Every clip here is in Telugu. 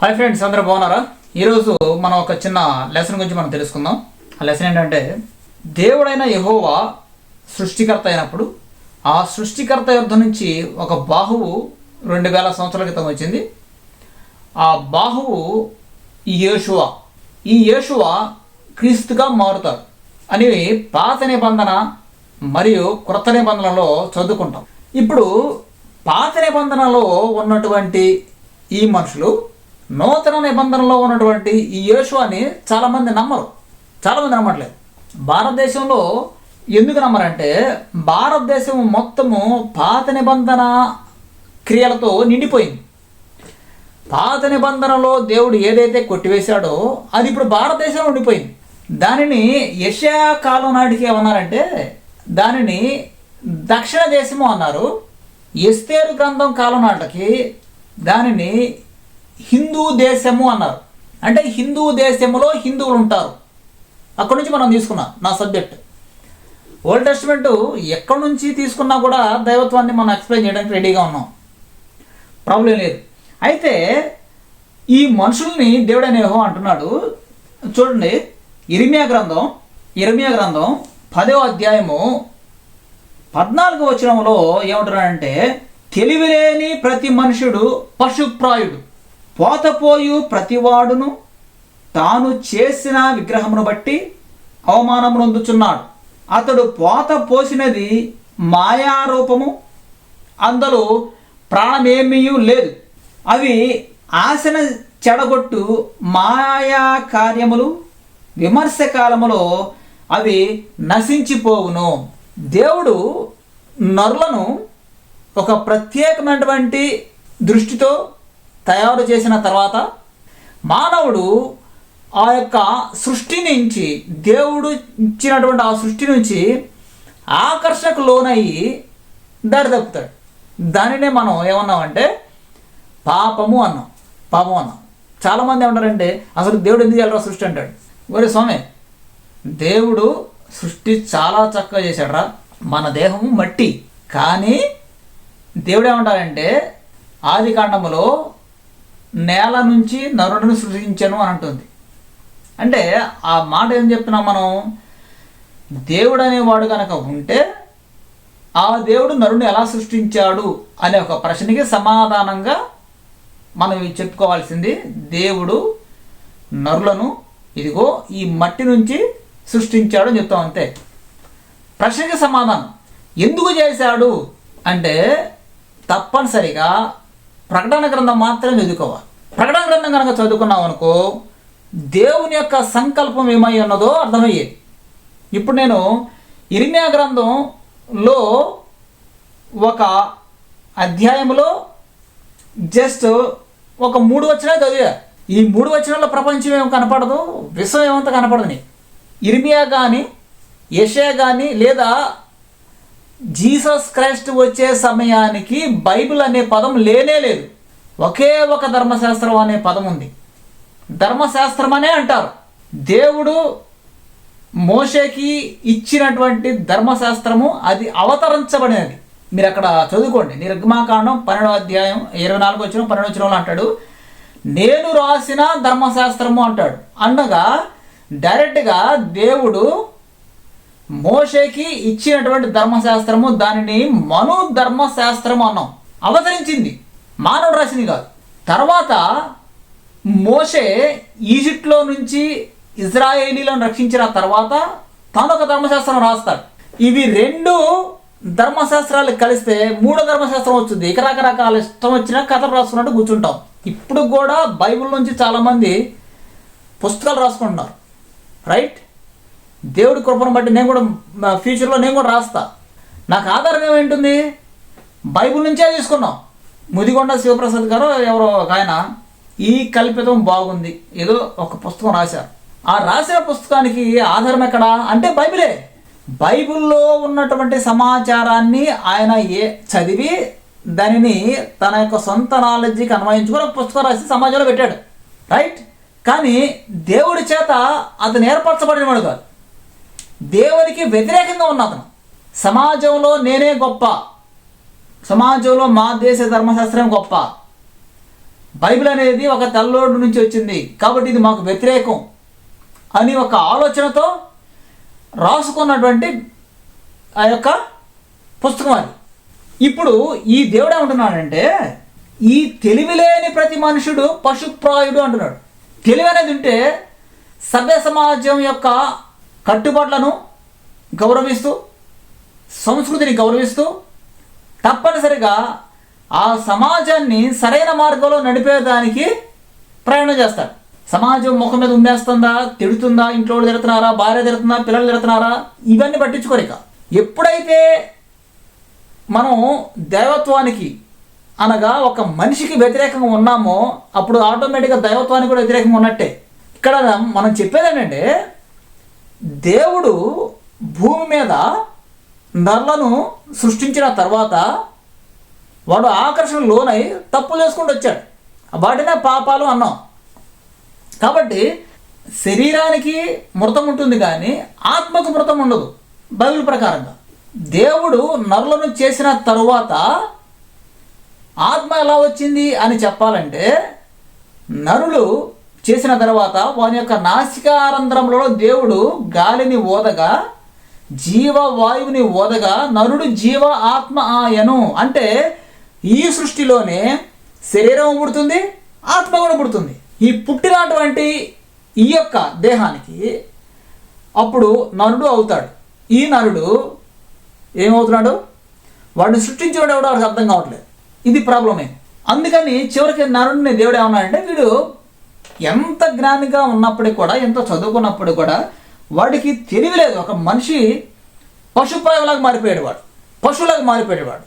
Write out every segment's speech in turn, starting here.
హాయ్ ఫ్రెండ్స్ అందరూ బాగున్నారా? ఈరోజు మనం ఒక చిన్న లెసన్ గురించి మనం తెలుసుకుందాం. ఆ లెసన్ ఏంటంటే దేవుడైన యహోవా సృష్టికర్త అయినప్పుడు ఆ సృష్టికర్త యుద్ధ నుంచి ఒక బాహువు రెండు వేల సంవత్సరాల క్రితం వచ్చింది. ఆ బాహువు ఈ యేషువ. ఈ యేషువ క్రీస్తుగా మారుతారు అని పాత నిబంధన మరియు క్రొత్త నిబంధనలో చదువుకుంటాం. ఇప్పుడు పాత నిబంధనలో ఉన్నటువంటి ఈ మనుషులు నూతన నిబంధనలో ఉన్నటువంటి ఈ యేషువాని చాలామంది నమ్మరు. చాలామంది నమ్మట్లేదు. భారతదేశంలో ఎందుకు నమ్మరంటే భారతదేశం మొత్తము పాత నిబంధన క్రియలతో నిండిపోయింది. పాత నిబంధనలో దేవుడు ఏదైతే కొట్టివేశాడో అది ఇప్పుడు భారతదేశంలో ఉండిపోయింది. దానిని యషయా కాలం నాటికి ఏమన్నారంటే దానిని దక్షిణ దేశము అన్నారు. ఎస్తేరు గ్రంథం కాలం నాటికి దానిని హిందూ దేశము అన్నారు. అంటే హిందూ దేశములో హిందువులు ఉంటారు. అక్కడి నుంచి మనం తీసుకున్నాం నా సబ్జెక్ట్. ఓల్డ్ టెస్ట్మెంట్ ఎక్కడి నుంచి తీసుకున్నా కూడా దైవత్వాన్ని మనం ఎక్స్ప్లెయిన్ చేయడానికి రెడీగా ఉన్నాం. ప్రాబ్లం లేదు. అయితే ఈ మనుషుల్ని దేవుడనేహో అంటున్నాడు. చూడండి ఇరిమియా గ్రంథం ఇరిమియా గ్రంథం పదో అధ్యాయము పద్నాలుగు వచనంలో ఏమంటున్నాడంటే తెలివిలేని ప్రతి మనుషుడు పశుప్రాయుడు. పోతపోయు ప్రతివాడును తాను చేసిన విగ్రహమును బట్టి అవమానమునందుచున్నాడు అతడు పోత పోసినది మాయారూపము అందులో ప్రాణమేమీ లేదు. అవి ఆశన చెడగొట్టు మాయా కార్యములు విమర్శ కాలములో అవి నశించిపోవును. దేవుడు నరులను ఒక ప్రత్యేకమైనటువంటి దృష్టితో తయారు చేసిన తర్వాత మానవుడు ఆ యొక్క సృష్టి నుంచి దేవుడు ఇచ్చినటువంటి ఆ సృష్టి నుంచి ఆకర్షకు లోనయ్యి దారి తప్పుతాడు. దానినే మనం ఏమన్నామంటే పాపము అన్నాం. పాపం అన్నాం. చాలామంది ఏమంటారంటే అసలు దేవుడు ఎందుకు వెళ్ళరా సృష్టి అంటాడు? మరి స్వామి దేవుడు సృష్టి చాలా చక్కగా చేశాడరా. మన దేహము మట్టి. కానీ దేవుడు ఏమంటారంటే ఆది కాండములో నేల నుంచి నరుడిని సృజించను అని అంటుంది. అంటే ఆ మాట ఏం చెప్తున్నాం మనం? దేవుడు అనేవాడు కనుక ఉంటే ఆ దేవుడు నరుని ఎలా సృష్టించాడు అనే ఒక ప్రశ్నకి సమాధానంగా మనం చెప్పుకోవాల్సింది. దేవుడు నరులను ఇదిగో ఈ మట్టి నుంచి సృష్టించాడు అని చెప్తాం అంతే. ప్రశ్నకి సమాధానం. ఎందుకు చేశాడు? అంటే తప్పనిసరిగా ప్రకటన గ్రంథం మాత్రమే చదువుకోవాలి. ప్రకటన గ్రంథం కనుక చదువుకున్నాం అనుకో దేవుని యొక్క సంకల్పం ఏమై ఉన్నదో అర్థమయ్యేది. ఇప్పుడు నేను ఇరిమియా గ్రంథంలో ఒక అధ్యాయంలో జస్ట్ ఒక మూడు వచ్చినా చదివా. ఈ మూడు వచనాల్లో ప్రపంచం ఏం కనపడదు విశ్వం ఏమంతా కనపడదు ఇరిమియా ఇర్మియా కానీ యషయా కానీ లేదా జీసస్ క్రైస్ట్ వచ్చే సమయానికి బైబిల్ అనే పదం లేనే లేదు. ఒకే ఒక ధర్మశాస్త్రం అనే పదం ఉంది. ధర్మశాస్త్రం అనే అంటారు. దేవుడు మోషేకి ఇచ్చినటువంటి ధర్మశాస్త్రము అది అవతరించబడినది. మీరు అక్కడ చదువుకోండి. నిర్గమాకాండం పన్నెండో అధ్యాయం ఇరవై నాలుగు వచ్చిన పన్నెండు వచ్చిన అంటాడు నేను రాసిన ధర్మశాస్త్రము అంటాడు. అనగా డైరెక్ట్గా దేవుడు మోషేకి ఇచ్చినటువంటి ధర్మశాస్త్రము దానిని మను ధర్మశాస్త్రము అన్నాం. అవతరించింది. మానవుడు రాసింది కాదు. తర్వాత మోషే ఈజిప్ట్లో నుంచి ఇజ్రాయేలీలను రక్షించిన తర్వాత తాను ఒక ధర్మశాస్త్రం రాస్తాడు. ఇవి రెండు ధర్మశాస్త్రాలు కలిస్తే మూడో ధర్మశాస్త్రం వచ్చింది ఇక రకరకాల ఇష్టం వచ్చినా కథలు రాసుకున్నట్టు కూర్చుంటాం. ఇప్పుడు కూడా బైబిల్ నుంచి చాలామంది పుస్తకాలు రాసుకుంటున్నారు. రైట్? దేవుడి కృపను బట్టి నేను కూడా ఫ్యూచర్లో నేను కూడా రాస్తా. నాకు ఆధారం ఏమేంటుంది? బైబిల్ నుంచే తీసుకున్నాం. ముదిగొండ శివప్రసాద్ గారు ఎవరో ఒక ఆయన ఈ కల్పితం బాగుంది. ఏదో ఒక పుస్తకం రాశారు. ఆ రాసిన పుస్తకానికి ఆధారం ఎక్కడ? అంటే బైబిలే. బైబిల్లో ఉన్నటువంటి సమాచారాన్ని ఆయన ఏ చదివి దానిని తన యొక్క సొంత నాలెడ్జికి అన్వయించుకొని ఒక పుస్తకం రాసి సమాజంలో పెట్టాడు. రైట్ కానీ దేవుడి చేత అతను ఏర్పరచబడినవాడు కాదు. దేవునికి వ్యతిరేకంగా ఉన్న అతను. సమాజంలో నేనే గొప్ప. సమాజంలో మా దేశ ధర్మశాస్త్రం గొప్ప. బైబిల్ అనేది ఒక తల్లోడు నుంచి వచ్చింది. కాబట్టి ఇది మాకు వ్యతిరేకం అని ఒక ఆలోచనతో రాసుకున్నటువంటి ఆ యొక్క పుస్తకం అది. ఇప్పుడు ఈ దేవుడు ఏమంటున్నాడంటే ఈ తెలివిలేని ప్రతి మనుషుడు పశుప్రాయుడు అంటున్నాడు. తెలివి అనేది ఉంటే సభ్య సమాజం యొక్క కట్టుబాట్లను గౌరవిస్తూ సంస్కృతిని గౌరవిస్తూ తప్పనిసరిగా ఆ సమాజాన్ని సరైన మార్గంలో నడిపేదానికి ప్రయాణం చేస్తారు. సమాజం ముఖం మీద ఉమ్మేస్తుందా తిడుతుందా ఇంట్లో వాళ్ళు తిడుతున్నారా భార్య తిడుతుందా పిల్లలు తిడుతున్నారా ఇవన్నీ పట్టించుకోరిక ఎప్పుడైతే మనం దైవత్వానికి అనగా ఒక మనిషికి వ్యతిరేకంగా ఉన్నామో అప్పుడు ఆటోమేటిక్గా దైవత్వానికి కూడా వ్యతిరేకంగా ఉన్నట్టే. ఇక్కడ మనం చెప్పేది ఏంటంటే దేవుడు భూమి మీద నర్లను సృష్టించిన తర్వాత వాడు ఆకర్షణ లోనై తప్పులు చేసుకుంటూ వచ్చాడు. వాటినే పాపాలు అన్నాం. కాబట్టి శరీరానికి మృతం ఉంటుంది కానీ ఆత్మకు మృతం ఉండదు. బైబిల్ ప్రకారంగా దేవుడు నరులను చేసిన తరువాత ఆత్మ ఎలా వచ్చింది అని చెప్పాలంటే నరులు చేసిన తర్వాత వాని యొక్క నాసికారంధ్రంలో దేవుడు గాలిని ఓదగా జీవవాయువుని ఓదగా నరుడు జీవ ఆత్మ ఆయను. అంటే ఈ సృష్టిలోనే శరీరం పుడుతుంది ఆత్మ కూడా పుడుతుంది. ఈ పుట్టినటువంటి ఈ యొక్క దేహానికి అప్పుడు నరుడు అవుతాడు. ఈ నరుడు ఏమవుతున్నాడు? వాడిని సృష్టించేవాడు ఎవడో వాడికి అర్థం కావట్లేదు. ఇది ప్రాబ్లమే. అందుకని చివరికి నరుడిని దేవుడు ఏమన్నాడంటే వీడు ఎంత జ్ఞానిగా ఉన్నప్పటికీ కూడా ఎంత చదువుకున్నప్పుడు కూడా వాడికి తెలివి లేదు ఒక మనిషి పశుప్రాయంలాగా మారిపోయాడు వాడు పశువులాగా మారిపోయేవాడు.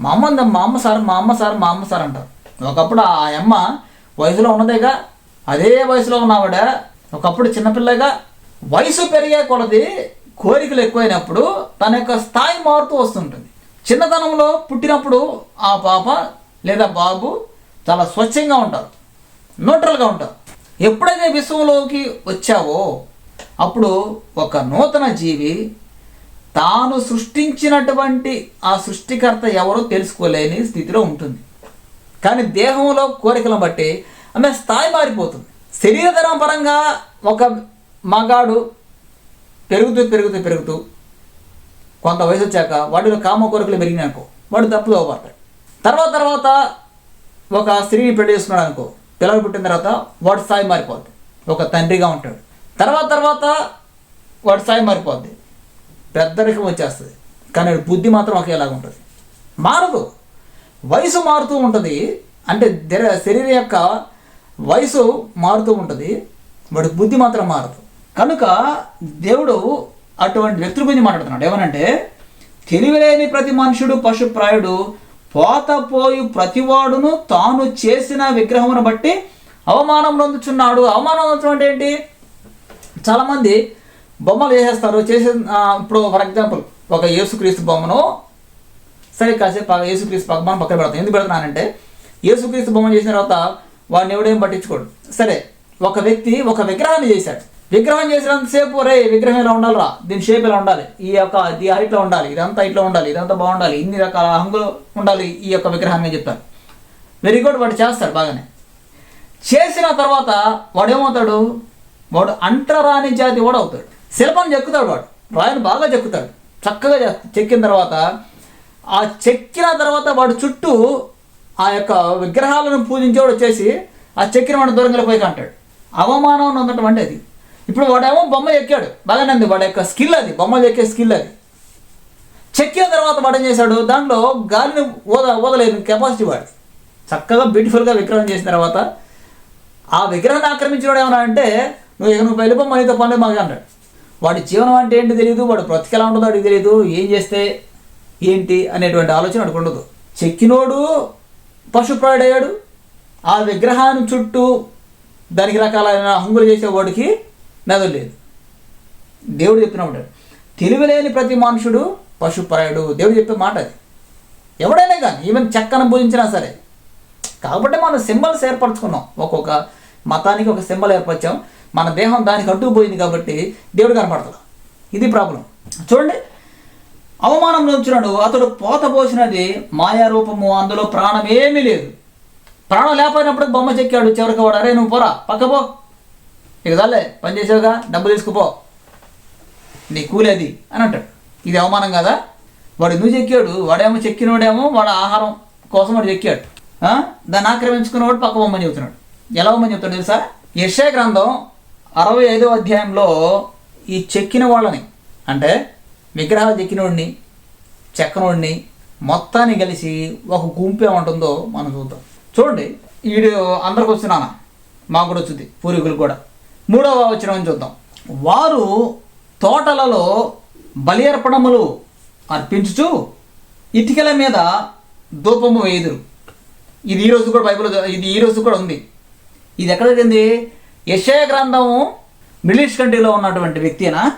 మా అమ్మ మా అమ్మ సార్ మా అమ్మ సార్ మా అమ్మ సార్ అంటారు. ఒకప్పుడు ఆ అమ్మ వయసులో ఉన్నదేగా అదే వయసులో ఉన్నవాడ. ఒకప్పుడు చిన్నపిల్లగా వయసు పెరిగే కొలది కోరికలు ఎక్కువైనప్పుడు తన యొక్క స్థాయి మారుతూ వస్తుంటుంది. చిన్నతనంలో పుట్టినప్పుడు ఆ పాప లేదా బాబు చాలా స్వచ్ఛంగా ఉంటారు. న్యూట్రల్గా ఉంటారు. ఎప్పుడైతే విశ్వంలోకి వచ్చావో అప్పుడు ఒక నూతన జీవి తాను సృష్టించినటువంటి ఆ సృష్టికర్త ఎవరో తెలుసుకోలేని స్థితిలో ఉంటుంది. కానీ దేహంలో కోరికలను బట్టి ఆమె స్థాయి మారిపోతుంది. శరీరధరం పరంగా ఒక మగాడు పెరుగుతూ పెరుగుతూ పెరుగుతూ కొంత వయసు వచ్చాక వాడిలో కామ కోరికలు పెరిగినాయి అనుకో వాడు తప్పుదో పడతాడు తర్వాత తర్వాత ఒక స్త్రీని పెళ్ళి చేసుకున్నాడు అనుకో పిల్లలు పుట్టిన తర్వాత వాడి స్థాయి మారిపోద్ది. ఒక తండ్రిగా ఉంటాడు. తర్వాత తర్వాత వాడి స్థాయి మారిపోద్ది. పెద్దరికం వచ్చేస్తుంది. కానీ బుద్ధి మాత్రం ఒకేలాగా ఉంటుంది. మారదు. వయసు మారుతూ ఉంటుంది. అంటే శరీరం యొక్క వయసు మారుతూ ఉంటుంది. వాడి బుద్ధి మాత్రం మారదు. కనుక దేవుడు అటువంటి వ్యక్తుల గురించి మాట్లాడుతున్నాడు. ఏమనంటే తెలివిలేని ప్రతి మనుషుడు పశుప్రాయుడు పోతపోయు ప్రతివాడును తాను చేసిన విగ్రహమును బట్టి అవమానం నొందుచున్నాడు. అవమానం నొందడం అంటే ఏంటి? చాలామంది బొమ్మలు చేసేస్తారు చేసే ఇప్పుడు ఫర్ ఎగ్జాంపుల్ ఒక యేసుక్రీస్తు బొమ్మను సరే కాసేపు యేసుక్రీస్తు పక్క మనం పక్కన పెడతాం ఎందుకు పెడుతున్నానంటే యేసుక్రీస్తు బొమ్మ చేసిన తర్వాత వాడిని ఎవడేం పట్టించుకోడు? సరే ఒక వ్యక్తి ఒక విగ్రహాన్ని చేశాడు. విగ్రహం చేసినంతసేపు రే విగ్రహం ఇలా ఉండాలిరా? దీని షేప్ ఇలా ఉండాలి? ఈ యొక్క ఈ హైట్లో ఉండాలి ఇదంతా ఇట్లా ఉండాలి ఇదంతా బాగుండాలి ఇన్ని రకాల హంగులు ఉండాలి ఈ యొక్క విగ్రహాన్ని చెప్తారు వెరీ గుడ్ వాడు చేస్తాడు బాగానే. చేసిన తర్వాత వాడు ఏమవుతాడు వాడు అంటరాని జాతి వాడు అవుతాడు శిల్పం చెక్కుతాడు వాడు. రాయిని బాగా చెక్కుతాడు. చక్కగా చెక్కిన తర్వాత ఆ చెక్కిన తర్వాత వాడు చుట్టూ ఆ యొక్క విగ్రహాలను పూజించేవాడు వచ్చేసి ఆ చెక్కిన వాడు దూరంగా పోయి అంటాడు అవమానం ఉన్నటువంటి అది ఇప్పుడు వాడేమో బొమ్మ ఎక్కాడు. బాగానే ఉంది వాడి యొక్క స్కిల్ అది బొమ్మలు ఎక్కే స్కిల్ అది. చెక్కిన తర్వాత వాడు ఏం చేశాడు? దాంట్లో గాలిని ఓద ఓదలేదు కెపాసిటీ వాడు. చక్కగా బ్యూటిఫుల్గా విగ్రహం చేసిన తర్వాత ఆ విగ్రహాన్ని ఆక్రమించినవాడు ఏమన్నా అంటే నువ్వు ఇక నువ్వు వెళ్ళిపో నీతో పనులు మాకు అన్నాడు. వాడి జీవనం అంటే ఏంటి తెలియదు వాడు బ్రతికి ఎలా ఉంటుందో వాడికి తెలియదు ఏం చేస్తే ఏంటి అనేటువంటి ఆలోచన వాడికి ఉండదు. చెక్కినోడు పశుప్రాయుడయ్యాడు ఆ విగ్రహాన్ని చుట్టూ దానికి రకాలైన హంగులు చేసేవాడికి మెదడు లేదు. దేవుడు చెప్పినప్పుడు తెలివిలేని ప్రతి మనుషుడు పశుప్రాయుడు. దేవుడు చెప్పే మాట అది. ఎవడైనా కానీ ఈవెన్ చెక్కను పూజించినా సరే. కాబట్టి మనం సింబల్స్ ఏర్పరచుకున్నాం. ఒక్కొక్క మతానికి ఒక సింబల్ ఏర్పరిచాం. మన దేహం దానికి అడ్డుపోయింది కాబట్టి దేవుడు కనపడతాడు ఇది ప్రాబ్లం. చూడండి. అవమానం నుంచున్నాడు అతడు పోత పోసినది మాయారూపము. అందులో ప్రాణం ఏమీ లేదు. ప్రాణం లేకపోయినప్పుడు బొమ్మ చెక్కాడు. చివరికి వాడు అరే నువ్వు పోరా. పక్కపో ఇక చాలే పని చేసావుగా డబ్బు తీసుకుపో. నీ కూలేది అని అంటాడు. ఇది అవమానం కదా? వాడు ఎందుకు చెక్కాడు వాడేమో చెక్కినోడేమో వాడు ఆహారం కోసం వాడు చెక్కాడు. దాన్ని ఆక్రమించుకున్నవాడు పక్క బొమ్మని చెబుతున్నాడు. ఎలా బొమ్మని చెప్తాడు తెలుసా? యశా గ్రంథం అరవై ఐదో అధ్యాయంలో ఈ చెక్కిన వాళ్ళని అంటే విగ్రహాలు చెక్కినోడిని చెక్కనోడిని మొత్తాన్ని కలిసి ఒక గుంపు ఏమంటుందో మనం చూద్దాం. చూడండి వీడు అందరికి వస్తున్నానా మాకు కూడా వచ్చింది పూర్వీకులు కూడా. మూడవ వచనం చూద్దాం. వారు తోటలలో బలియర్పణములు అర్పించుచు ఇటుకల మీద ధూపము వేయుదురు. ఇది ఈరోజు కూడా బైబిల్ ఇది ఈరోజు కూడా ఉంది. ఇది ఎక్కడ జరిగింది? యశయ గ్రంథము మిడిల్ కంటిలో కంట్రీలో ఉన్నటువంటి వ్యక్తినా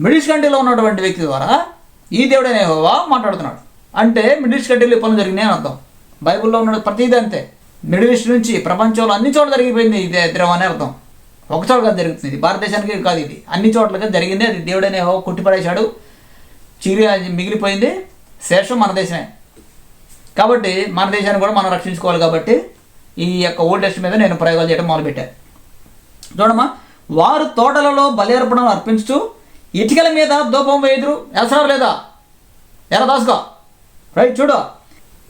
మిడిష్ ఈస్ట్ కంట్రీలో ఉన్నటువంటి వ్యక్తి ద్వారా ఈ దేవుడైన హోవా మాట్లాడుతున్నాడు. అంటే మిడిష్ కంటిలో కంట్రీలో పనులు జరిగినాయి అని అర్థం. బైబిల్లో ఉన్న ప్రతిదీ అంతే. మిడిల్ ఈస్ట్ నుంచి ప్రపంచంలో అన్ని చోట్ల జరిగిపోయింది ఇది ద్రవం అనే అర్థం. ఒక చోట జరుగుతుంది భారతదేశానికి కాదు ఇది. అన్ని చోట్లగా జరిగింది అది. దేవుడనే హో కొట్టిపడేశాడు. చిరి మిగిలిపోయింది. శేషం మన దేశమే. కాబట్టి మన దేశాన్ని కూడా మనం రక్షించుకోవాలి కాబట్టి ఈ యొక్క ఓల్డ్ టెస్ట్ మీద నేను ప్రయోగాలు చేయడం మొదలుపెట్టాను చూడమ్మా వారు తోటలలో బలి అర్పించు ఇటుకల మీద దూపం వేయుదురు. అవసరం లేదా? ఎలా దాసుకో రైట్ చూడు.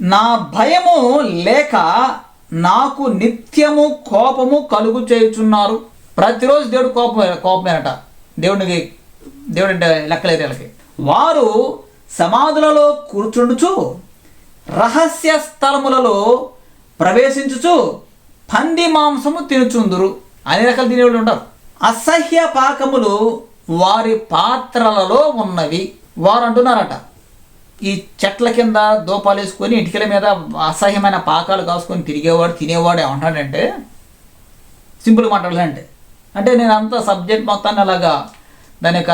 నా భయము లేక నాకు నిత్యము కోపము కలుగు చేయుచున్నారు. ప్రతిరోజు దేవుడు కోపం కోపమేనట. దేవుడికి దేవుడు అంటే లెక్కలేదు వీళ్ళకి. వారు సమాధులలో కూర్చుండుచు రహస్య స్థలములలో ప్రవేశించుచు పంది మాంసము తినుచుందురు. అన్ని రకాల తినేవాళ్ళు ఉంటారు. అసహ్య పాకములు వారి పాత్రలలో ఉన్నవి. వారు అంటున్నారట ఈ చెట్ల కింద దూపాలు వేసుకొని ఇటుకల మీద అసహ్యమైన పాకాలు కాసుకొని తిరిగేవాడు తినేవాడు ఏమంటాడంటే సింపుల్గా మాట్లాడాలంటే అంటే నేను అంత సబ్జెక్ట్ మొత్తాన్ని అలాగా దాని యొక్క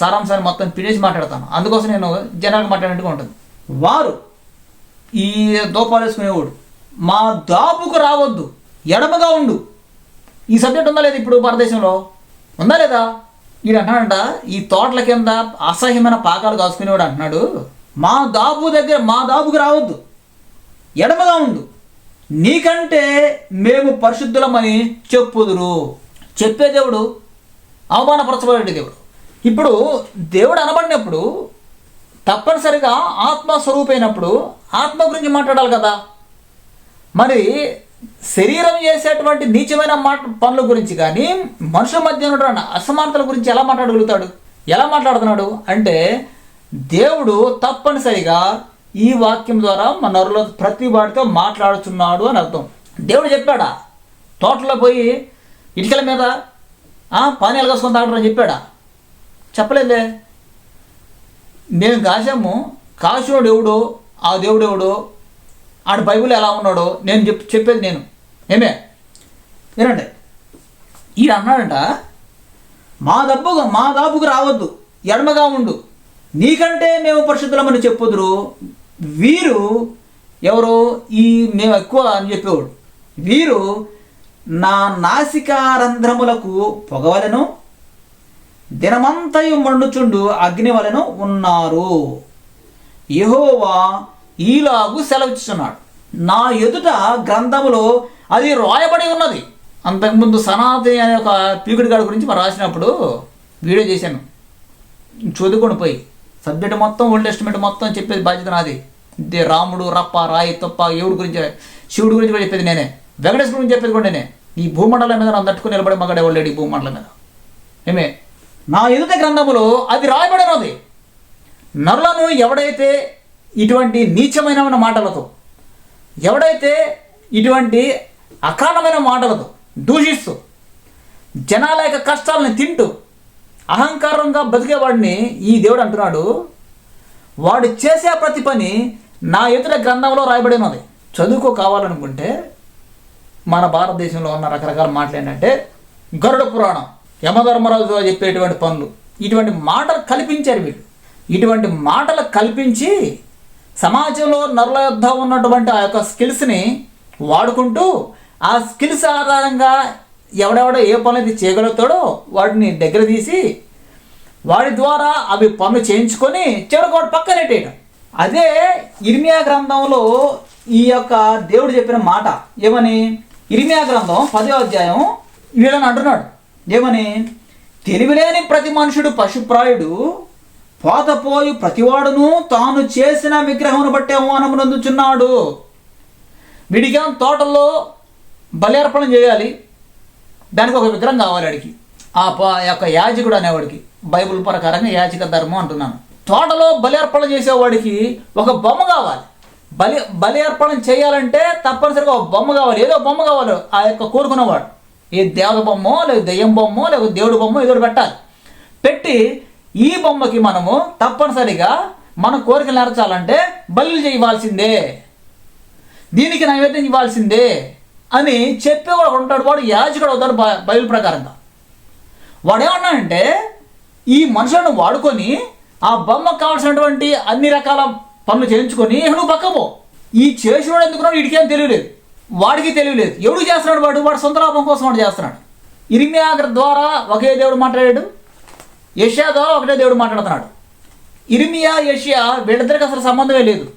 సారాంశాన్ని మొత్తం పినేసి మాట్లాడతాను. అందుకోసం నేను జనరల్గా మాట్లాడినట్టుగా ఉంటుంది. వారు ఈ దోపాలు వేసుకునేవాడు మా దాపుకు రావద్దు ఎడమగా ఉండు. ఈ సబ్జెక్ట్ ఉందా లేదా ఇప్పుడు భారతదేశంలో? ఉందా లేదా? ఈడు అంటున్నాడంట ఈ తోటల కింద అసహ్యమైన పాకాలు కాసుకునేవాడు అంటున్నాడు మా దాపు దగ్గర మా దాపుకు రావద్దు ఎడమగా ఉండు. నీకంటే మేము పరిశుద్ధులమని చెప్పుదురు. చెప్పే దేవుడు అవమానపరచబడే దేవుడు. ఇప్పుడు దేవుడు అనబడినప్పుడు తప్పనిసరిగా ఆత్మస్వరూపైనప్పుడు ఆత్మ గురించి మాట్లాడాలి కదా. మరి శరీరం చేసేటువంటి నీచమైన మాట పనుల గురించి కానీ మనుషుల మధ్య ఉన్నటువంటి అసమానతల గురించి ఎలా మాట్లాడగలుగుతాడు? ఎలా మాట్లాడుతున్నాడు? అంటే దేవుడు తప్పనిసరిగా ఈ వాక్యం ద్వారా మన నరులో ప్రతి వాడితో మాట్లాడుతున్నాడు అని అర్థం. దేవుడు చెప్పాడా? తోటలో పోయి ఇటుకల మీద ఆ, పానీయాలు కాసుకొని తాగడం చెప్పాడా? చెప్పలేదే మేము కాశాము. కాసినోడు ఎవడో ఆ దేవుడు ఎవడో ఆడు బైబుల్ ఎలా ఉన్నాడో నేను చెప్ చెప్పేది నేను. ఏమే? వినండి. ఈయన అన్నాడంట మా దబ్బు మా దాపుకు రావద్దు ఎడమగా ఉండు. నీకంటే మేము పరిశుద్ధులమని చెప్పుదురు. వీరు ఎవరు ఈ మేము ఎక్కువ అని చెప్పేవాడు. వీరు నా నాసికారంధ్రములకు పొగవలను దినమంతయు మండుచుండు అగ్నివలను ఉన్నారు. యహోవా ఈలాగు సెలవిస్తున్నాడు నా ఎదుట గ్రంథములో అది రాయబడి ఉన్నది. అంతకుముందు సనాతని అనే ఒక పీకుడి గాడి గురించి మనం రాసినప్పుడు వీడియో చేశాను. చదువుకొని పోయి. సబ్జెక్ట్ మొత్తం ఓల్డ్ ఎస్టిమేట్ మొత్తం చెప్పేది బాధ్యత నాది. రాముడు రప్ప రాయి తప్ప ఎవడి గురించి శివుడి గురించి కూడా చెప్పేది నేనే. వెంకటేశ్వర గురించి చెప్పేది కూడా నేనే. ఈ భూమండలం మీద నన్ను తట్టుకుని నిలబడి మగడే వాళ్ళేడు ఈ భూమండలం మీద. ఏమే? నా ఎదుట గ్రంథములో అది రాయబడినది. నరులను ఎవడైతే ఇటువంటి నీచమైన మాటలతో ఎవడైతే ఇటువంటి అకారణమైన మాటలతో దూషిస్తూ జనాల యొక్క కష్టాలను తింటూ అహంకారంగా బతికేవాడిని ఈ దేవుడు అంటున్నాడు వాడు చేసే ప్రతి పని నా ఎదుట గ్రంథంలో రాయబడినది. చదువుకో కావాలనుకుంటే మన భారతదేశంలో ఉన్న రకరకాల మాటలు ఏంటంటే గరుడ పురాణం యమధర్మరాజు చెప్పేటువంటి పనులు ఇటువంటి మాటలు కల్పించారు వీళ్ళు. ఇటువంటి మాటలు కల్పించి సమాజంలో నరుల యొద్ద ఉన్నటువంటి ఆ యొక్క స్కిల్స్ని వాడుకుంటూ ఆ స్కిల్స్ ఆధారంగా ఎవడెవడో ఏ పనులు అయితే చేయగలుగుతాడో వాటిని దగ్గర తీసి వాడి ద్వారా అవి పనులు చేయించుకొని చివరికి వాడు పక్కనెట్టేయడం అదే ఇర్మియా గ్రంథంలో ఈ యొక్క దేవుడు చెప్పిన మాట ఏమని? ఇరిమియా గ్రంథం పదో అధ్యాయం వీళ్ళని అంటున్నాడు. ఏమని? తెలివిలేని ప్రతి మనుషుడు పశుప్రాయుడు పోతపోయి ప్రతివాడును తాను చేసిన విగ్రహమును బట్టి అవమానమునందుచున్నాడు విడిగా తోటల్లో బలి చేయాలి. దానికి ఒక విగ్రహం కావాలి వాడికి ఆ ప- యొక్క యాజకుడు అనేవాడికి. బైబిల్ ప్రకారంగా యాజక ధర్మం అంటున్నాను. తోటలో బలేర్పణ చేసేవాడికి ఒక బొమ్మ కావాలి. బలి బలి అర్పణ చేయాలంటే తప్పనిసరిగా ఒక బొమ్మ కావాలి. ఏదో బొమ్మ కావాలి. ఆ యొక్క కోరుకున్నవాడు. ఏ దేవత బొమ్మో లేదా దెయ్యం బొమ్మో లేదా దేవుడి బొమ్మ ఏదో పెట్టాలి. పెట్టి ఈ బొమ్మకి మనము తప్పనిసరిగా మన కోరికలు నెరచాలంటే బలి చేయవలసిందే దీనికి నైవేద్యం ఇవ్వాల్సిందే అని చెప్పేవాడు కూడా ఉంటాడు. వాడు యాజకుడు అవుతాడు బై- బైబిల్ ప్రకారంగా. వాడు ఏమన్నాడంటే ఈ మనుషులను వాడుకొని ఆ బొమ్మకు కావాల్సినటువంటి అన్ని రకాల పనులు చేయించుకొని నువ్వు పక్కపో ఈ చేసినోడు ఎందుకున్నాడు వీడికేం తెలియలేదు. వాడికి తెలియలేదు. ఎవడు చేస్తున్నాడు వాడు? వాడు సొంత లాభం కోసం వాడు చేస్తున్నాడు. ఇరిమియా ద్వారా ఒకే దేవుడు మాట్లాడాడు. యష్యా ద్వారా ఒకటే దేవుడు మాట్లాడుతున్నాడు. ఇరిమియా యషియా వీళ్ళిద్దరికి అసలు సంబంధమే లేదు.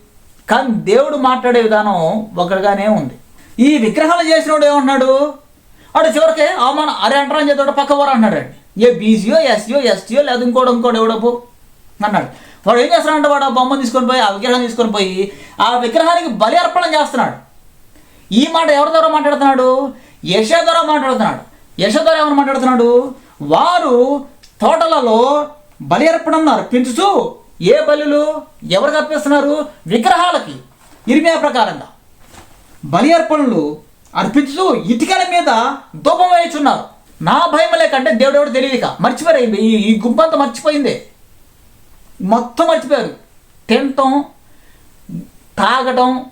కానీ దేవుడు మాట్లాడే విధానం ఒకటిగానే ఉంది. ఈ విగ్రహాలు చేసినోడు ఏమంటున్నాడు? వాడు చివరికి అవమానం అరే అంటారా అని చెప్పి పక్క వారు అంటున్నాడు. ఏ బీసీయో ఎస్సీయో ఎస్టీయో లేదు ఇంకోటి ఇంకోటి ఎవడపు అన్నాడు. వాడు ఏం చేస్తున్నాడంటే వాడు ఆ బొమ్మను తీసుకొని పోయి ఆ విగ్రహం తీసుకొని పోయి ఆ విగ్రహానికి బలి అర్పణ చేస్తున్నాడు. ఈ మాట ఎవరి ద్వారా మాట్లాడుతున్నాడు? యశ ద్వారా మాట్లాడుతున్నాడు. యశ ద్వారా మాట్లాడుతున్నాడు? వారు తోటలలో బలి అర్పణను అర్పించుతూ ఏ బలులు ఎవరికి అర్పిస్తున్నారు? విగ్రహాలకి. ఇరిమే ప్రకారంగా బలి అర్పణలు అర్పించుతూ ఇటుకల మీద దూపం వేయుచున్నారు. నా భయం లేకంటే దేవుడెవడు తెలియక. మర్చిపోయారు ఈ ఈ గుంపంతా మర్చిపోయింది. మొత్తం మర్చిపోయారు. తినటం తాగటం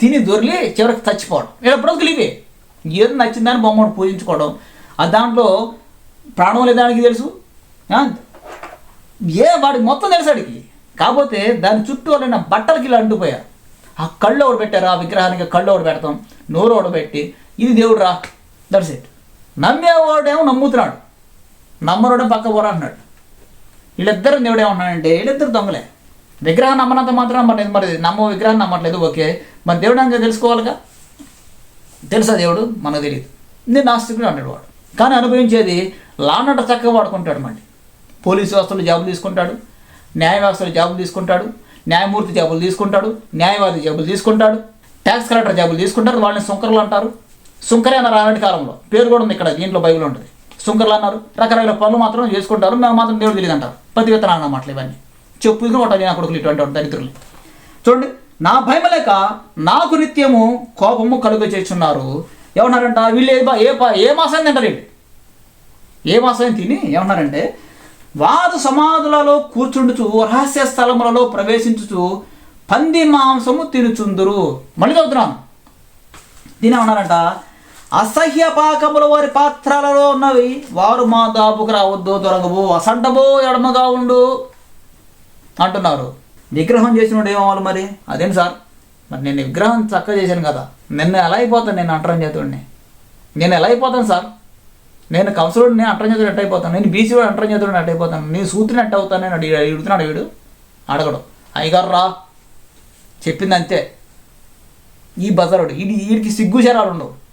తిని దొరిలి చివరికి చచ్చిపోవడం. ఇలా బ్రతుకులు ఇవే. ఏది నచ్చిందని బొమ్మను పూజించుకోవడం. ఆ దాంట్లో ప్రాణం లేదానికి తెలుసు. ఏ వాడికి మొత్తం తెలుసు వాడికి కాకపోతే దాని చుట్టూ వాళ్ళ బట్టలకి ఇలా అంటుపోయారు ఆ కళ్ళు ఒకటి పెట్టారు ఆ విగ్రహానికి కళ్ళు ఒకటి పెడతాం. నోరు ఒకటి పెట్టి ఇది దేవుడు రా దట్స్ ఇట్. నమ్మేవాడేమో నమ్ముతున్నాడు. నమ్మరోడే పక్క పోరా అంటున్నాడు. వీళ్ళిద్దరు దేవుడు ఉన్నాడంటే వీళ్ళిద్దరు దొంగలే. విగ్రహం నమ్మనంత మాత్రం మరి మరి నమ్మ విగ్రహం నమ్మట్లేదు ఓకే. మరి దేవుడు అంతా తెలుసుకోవాలిగా? తెలుసా దేవుడు? మనకు తెలియదు నేను నాస్తికుడు అన్నాడు వాడు. కానీ అనుభవించేది లానట చక్కగా వాడుకుంటాడు మళ్ళీ. పోలీసు వ్యవస్థలు జాబులు తీసుకుంటాడు న్యాయ వ్యవస్థలు జాబులు తీసుకుంటాడు న్యాయమూర్తి జాబులు తీసుకుంటాడు న్యాయవాది జాబులు తీసుకుంటాడు ట్యాక్స్ కలెక్టర్ జాబులు తీసుకుంటారు వాళ్ళని సుంకరులు అంటారు. సుంకరే అన్న రానటి కాలంలో. పేరు కూడా ఉంది ఇక్కడ దీంట్లో బైబిల్ ఉంటుంది. సుంకర్లు అన్నారు. రకరకాల పనులు మాత్రం చేసుకుంటారు. మేము మాత్రం దేవుడు తెలియదు అంటారు ప్రతి విత్తనాలు అన్నమాట ఇవన్నీ. చెప్పు ఇది ఒకటి నా కొడుకులు ఇటువంటి దరిద్రులు. చూడండి నా భయం లేక నాకు నిత్యము కోపము కలుగ చేస్తున్నారు. ఏమన్నారంట? వీళ్ళు ఏ బా- ఏ పా- ఏ మాసాన్ని తింటారు ఏ మాసాన్ని తిని ఏమన్నారంటే వారు సమాధులలో కూర్చుండుచు రహస్య స్థలములలో ప్రవేశించుచు పంది మాంసము తినుచుందురు. మళ్ళీ చదువుతున్నాను. దీని ఏమన్నారంట? అసహ్య పాకముల వారి పాత్రలలో ఉన్నవి. వారు మా దాపుకు రావద్దు దొరకవు అసంటబో ఎడమగా ఉండు అంటున్నారు. విగ్రహం చేసినోడు ఏమవ్వాలి మరి? అదేం సార్? మరి నేను విగ్రహం చక్కగా చేశాను కదా. నిన్న ఎలా అయిపోతాను నేను అంటరం చేతుడిని? నేను ఎలా అయిపోతాను సార్? నేను కౌన్సిలర్ని అంటరం చేతుడు ఎట్ అయిపోతాను? నేను బీసీ వాడు అంటరం చేతుడు ఎట్ అయిపోతాను? నేను సూత్రుని ఎట్ అవుతాను? నేను అడిగి అడుగుతున్నాడు వీడు. అడగడు. అయ్యగారు రా. చెప్పింది అంతే ఈ బజారుడు. ఇది వీడికి సిగ్గుచరాలు ఉండవు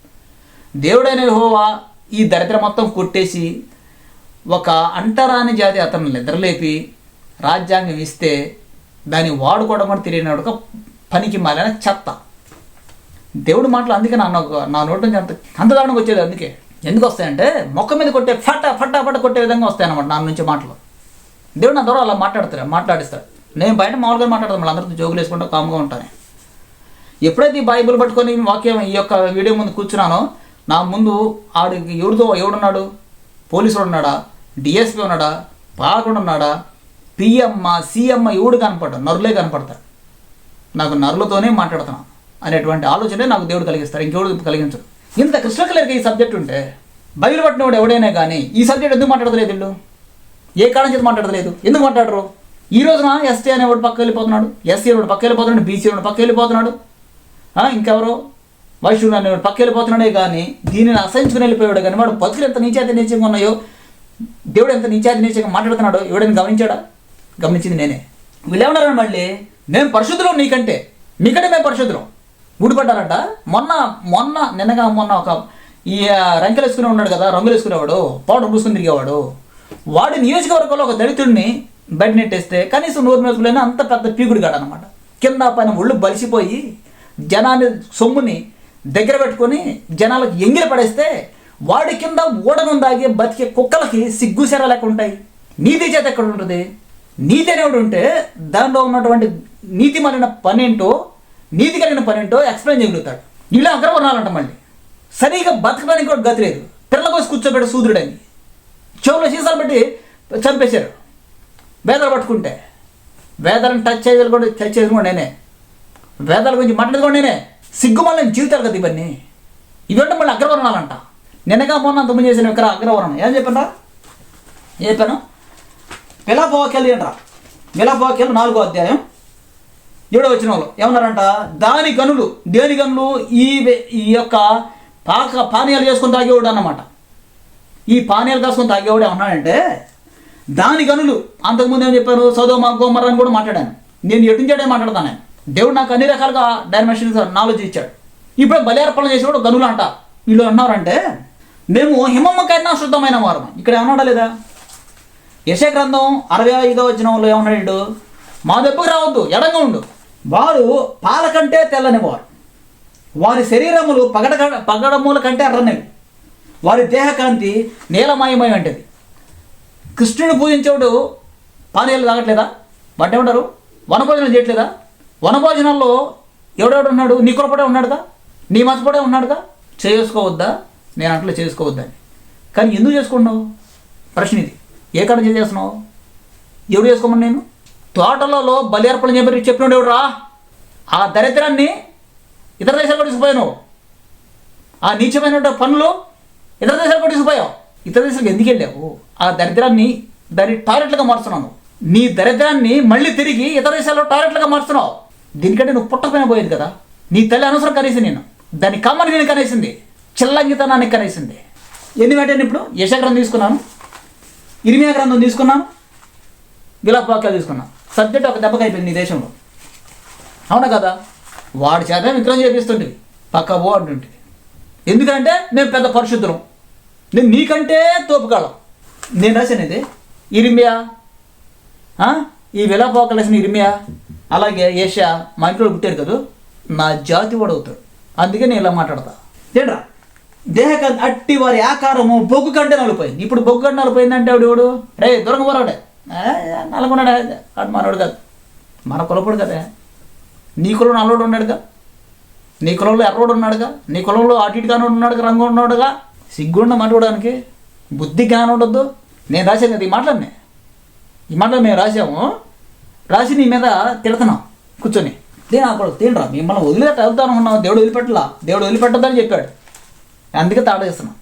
దేవుడైన హోవా ఈ దరిద్ర మొత్తం కొట్టేసి ఒక అంటరాని జాతి అతను నిద్రలేపి రాజ్యాంగం ఇస్తే దాన్ని వాడుకోవడం కూడా తెలియని ఒక పనికి మాలిన చెత్త. దేవుడి మాటలు అందుకే నా నా నోటి నుంచి అంత అంత దారుణంగా వచ్చేది అందుకే. ఎందుకు వస్తాయంటే మొక్క మీద కొట్టే ఫట ఫట ఫట కొట్టే విధంగా వస్తాయన్నమాట నా నుంచి మాటలు. దేవుడు నా ద్వారా అలా మాట్లాడతారు మాట్లాడిస్తాడు. నేను బయట మామూలుగా మాట్లాడతాను మళ్ళీ అందరితో జోగులు వేసుకుంటా కామ్గా ఉంటాను. ఎప్పుడైతే ఈ బైబిల్ పట్టుకొని వాక్యం ఈ యొక్క వీడియో ముందు కూర్చున్నానో నా ముందు ఆడికి ఎవరితో ఎవడున్నాడు పోలీసుడు ఉన్నాడా? డిఎస్పీ ఉన్నాడా? పాలకుడు ఉన్నాడా? పిఎమ్మ సీఎమ్మ ఎవడు కనపడ్డా నరులే కనపడతాడు. నాకు నరులతోనే మాట్లాడుతున్నాను అనేటువంటి ఆలోచనే నాకు దేవుడు కలిగిస్తారు. ఇంకెవడు కలిగించడు. ఇంత కృష్ణ క్లియర్గా ఈ సబ్జెక్ట్ ఉంటే బయలు పట్టినవాడు ఎవడైనా కానీ ఈ సబ్జెక్ట్ ఎందుకు మాట్లాడలేదు వీళ్ళు? ఏ కారణం చేత మాట్లాడలేదు ఎందుకు మాట్లాడరు? ఈ రోజున ఎస్టీ అనేవాడు పక్క వెళ్ళిపోతున్నాడు ఎస్సీ వాడు పక్క వెళ్ళిపోతున్నాడు బీసీ వాడు పక్క వెళ్ళిపోతున్నాడు. ఇంకెవరో? వైశ్యుడు నన్ను పక్క వెళ్ళిపోతున్నాడే కానీ దీనిని అసహించుకుని వెళ్ళిపోయాడు కానీ వాడు బతుకులు ఎంత నీచాతి నీచంగా ఉన్నాయో దేవుడు ఎంత నీచాతి నీచంగా మాట్లాడుతున్నాడో ఎవడని గమనించాడా? గమనించింది నేనే. వీళ్ళేమన్నారని మళ్ళీ మేము పరిశుద్ధులు నీకంటే మీకంటే మేము పరిశుద్ధులం. ఊడిపడ్డారంట. మొన్న మొన్న నిన్నగా మొన్న ఒక ఈ రంకెలు వేసుకునే ఉన్నాడు కదా రంగులు వేసుకునేవాడు పౌడర్ పూసుకుని తిరిగేవాడు. వాడి నియోజకవర్గంలో ఒక దళితుడిని బయట నెట్టేస్తే కనీసం నూరు మెతుకులైనా అంత పెద్ద పీకుడు కాడనమాట అనమాట కింద పైన ఒళ్ళు బలిసిపోయి జనాన్ని సొమ్ముని దగ్గర పెట్టుకొని జనాలకు ఎంగిలి పడేస్తే వాడి కింద ఓడను దాగే బతికే కుక్కలకి సిగ్గు లెక్క లేక ఉంటాయి నీతి చేత ఎక్కడ ఉంటుంది? నీతి అనేవాడు ఉంటే దానిలో ఉన్నటువంటి నీతి మరిన పనేంటో నీతి కలిగిన పనేంటో ఎక్స్ప్లెయిన్ చేయగలుగుతాడు. నీళ్ళు అగ్రవర్ణాలంట మళ్ళీ. సరిగా బతకడానికి కూడా గతి లేదు. పిల్లల కోసం కూర్చోబెట్ట సూదుడని చెవులో సీసాలు పెట్టి చంపేశారు. వేదాలు పట్టుకుంటే. వేదాలను టచ్ చేయాలి కూడా టచ్ చేసి కూడా నేనే. వేదాల గురించి మాట్లాడేది కూడా నేనే. సిగ్గుమల్లని జీవితాలు కదా ఇవన్నీ. ఇవంటే మళ్ళీ అగ్రవర్ణాలంట. నిన్నగా మొన్న దుమ్ము చేసిన ఇక్కడ అగ్రవర్ణం. ఏం చెప్పారా ఏం చెప్పాను? విలాపవాక్యాలు ఏంట్రా? విలాపవాక్యాలు నాలుగో అధ్యాయం ఏడో వచ్చిన వాళ్ళు ఏమన్నారంట? దాని గనులు దేని గనులు? ఈ ఈ యొక్క పాక పానీయాలు చేసుకొని తాగేవాడు అన్నమాట. ఈ పానీయాలు కాసుకొని తాగేవాడు ఏమన్నాడంటే దాని గనులు అంతకుముందు ఏం చెప్పారు? సోదోమ గోమర అని కూడా మాట్లాడాను. నేను ఎటు నుంచాడే మాట్లాడతాను. దేవుడు నాకు అన్ని రకాలుగా డైమెన్షన్స్ నాలెడ్జ్ ఇచ్చాడు. ఇప్పుడు బలియార్పణ చేసేవాడు గనులు అంట. వీళ్ళు అన్నారంటే మేము హిమమ్మ కన్నా శుద్ధమైన వారు ఇక్కడ ఏమన్నాడా లేదా? యశ గ్రంథం అరవై ఐదో వచనంలో ఏమన్నాడు మా దెబ్బకు రావద్దు ఎడంగా ఉండు. వారు పాల కంటే తెల్లని వారు. వారి శరీరములు పగడ పగడముల కంటే ఎర్రనివి. వారి దేహకాంతి నీలమయమై వంటిది కృష్ణుని పూజించేవాడు పానీయాలు తాగట్లేదా? వాటి ఏమంటారు? వనభోజనాలు చేయట్లేదా? వనభోజనంలో ఎవడెవడు ఉన్నాడు? నీ కొరపడే ఉన్నాడుగా? నీ మతపడే ఉన్నాడుగా? చేసుకోవద్దా? నేను అట్లా చేసుకోవద్దని. కానీ ఎందుకు చేసుకున్నావు ప్రశ్న ఇది. ఏ కాడ చేస్తున్నావు? ఎవడు చేసుకోమని నేను? తోటలలో బలి అర్పణ చెప్పి చెప్పినాడు ఎవడు రా ఆ దరిద్రాన్ని ఇతర దేశాలు కూడా ఆ నీచమైన పనులు ఇతర దేశాలు కూడా తీసుకుపోయావు. ఇతర దేశాలకు ఎందుకు వెళ్ళావు? ఆ దరిద్రాన్ని దాని టాయిలెట్లుగా మారుస్తున్నాను నీ దరిద్రాన్ని మళ్ళీ తిరిగి ఇతర దేశాల్లో టాయిలెట్లుగా మారుస్తున్నావు దీనికంటే నువ్వు పుట్టకపోయినా పోయేది కదా. నీ తల్లి అనవసరం కనేసి నేను దాని కమ్మని నేను కనేసింది. చిల్లంగితనాన్ని కనేసింది. ఎన్ని నేను ఇప్పుడు? యశగ్రంథం తీసుకున్నాను. ఇరిమియా గ్రంథం తీసుకున్నాను. విలాపవాక్యాలు తీసుకున్నాను. సబ్జెక్ట్ ఒక దెబ్బకి అయిపోయింది నీ దేశంలో. అవునా కదా? వాడి చేత విగ్రహం చేపిస్తుంటివి. పక్క ఓ అంటుంటివి. ఎందుకంటే మేము పెద్ద పరిశుద్ధులం. నేను నీకంటే తోపుకాలం నేను రాసినది ఇరిమియా. ఈ విలాపోకలేసిన ఇరిమియా. అలాగే ఏషియా మా ఇంట్లో పుట్టారు కదా నా జాతి వాడు అవుతాడు. అందుకే నేను ఇలా మాట్లాడతా. ఏంట్రా? దేహ అట్టి వారి ఆకారము బొగ్గు కంటే నలిపోయింది ఇప్పుడు బొగ్గు కంటే నలిపోయిందంటే ఆవిడ రే దూరంగా పోరాడే. నలుగున్నాడా? అటు మనోడు కాదు. మన కులపుడు కదా. నీ కులంలో నల్లోడు ఉన్నాడుగా? నీ కులంలో ఎర్రోడు ఉన్నాడుగా? నీ కులంలో అటు ఇటుగానే ఉన్నాడుగా? రంగు ఉన్నాడుగా? సిగ్గుండ మాట్లాడడానికి. బుద్ధి జ్ఞానం ఉండొద్దు. నేను రాశాను కదా ఈ మాటలన్నీ. ఈ మాటలు మేము రాసాము రాసి నీ మీద తిడుతున్నాం కూర్చొని. దేని అక్కడ తినరా మిమ్మల్ని వదిలిపెట్ట వెళ్తాను ఉన్నావు దేవుడు వదిలిపెట్టలా. దేవుడు వదిలిపెట్టద్దని చెప్పాడు. అందుకే తాడు చేస్తున్నాం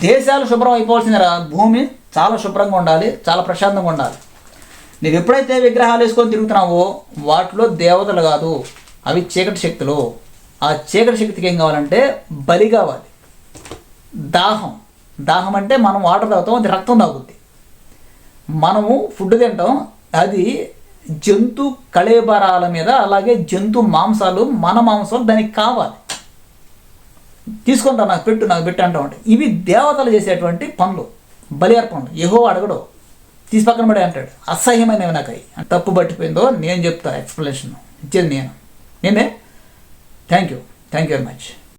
దేశాలు శుభ్రం అయిపోవాల్సిందిరా. రా- భూమి చాలా శుభ్రంగా ఉండాలి. చాలా ప్రశాంతంగా ఉండాలి. నువ్వు ఎప్పుడైతే విగ్రహాలు వేసుకొని తిరుగుతున్నావో వాటిలో దేవతలు కాదు. అవి చీకటి శక్తులు. ఆ చీకటి శక్తికి ఏం కావాలంటే బలి కావాలి. దాహం. దాహం అంటే మనం వాటర్ తాగుతాం అది రక్తం తాగుద్ది. మనము ఫుడ్ తింటాం అది జంతు కళేబరాల మీద అలాగే జంతు మాంసాలు మన మాంసాలు దానికి కావాలి. తీసుకుంటా నాకు పెట్టు నాకు పెట్టు అంటూ ఉంటాయి. ఇవి దేవతలు చేసేటువంటి పనులు బలి అర్పణలు యహో అడగడు తీసి పక్కన పడే అంటాడు. అసహ్యమైనవి నాకు అవి తప్పు పట్టిపోయిందో నేను చెప్తా ఎక్స్ప్లెనేషన్. ఇచ్చేది నేను. నేనే? Thank you thank you very much